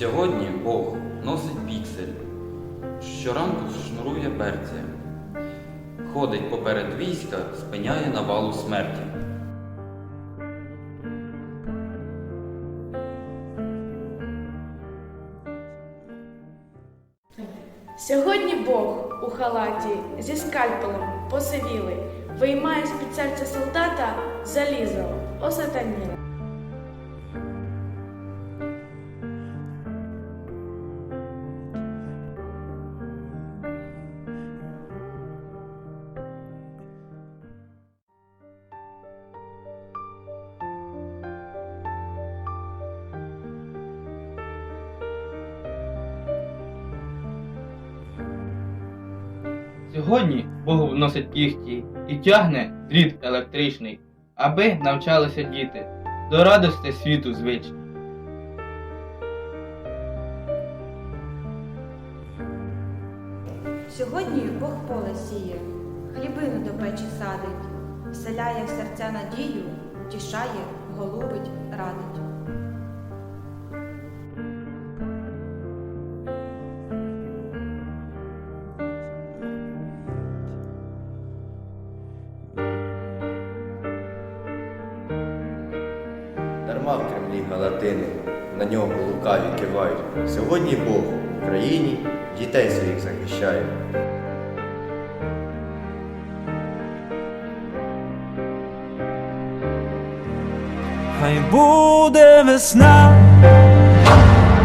Сьогодні Бог носить піксель, щоранку шнурує берці, ходить поперед війська, спиняє навалу смерті. Сьогодні Бог у халаті зі скальпелем посивілий, виймає з-під серця солдата залізо осатаніле. Сьогодні Бог вносить кіхті і тягне дріт електричний, аби навчалися діти до радости світу звичні. Сьогодні Бог поле сіє, хлібину до печі садить, вселяє в серця надію, втішає, голубить, радить. Дарма в Кремлі галатини, на нього лукаві кивають. Сьогодні Бог в Україні дітей своїх захищає. Хай буде весна,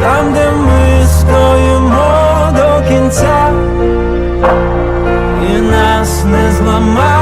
там, де ми стоїмо до кінця, і нас не зламає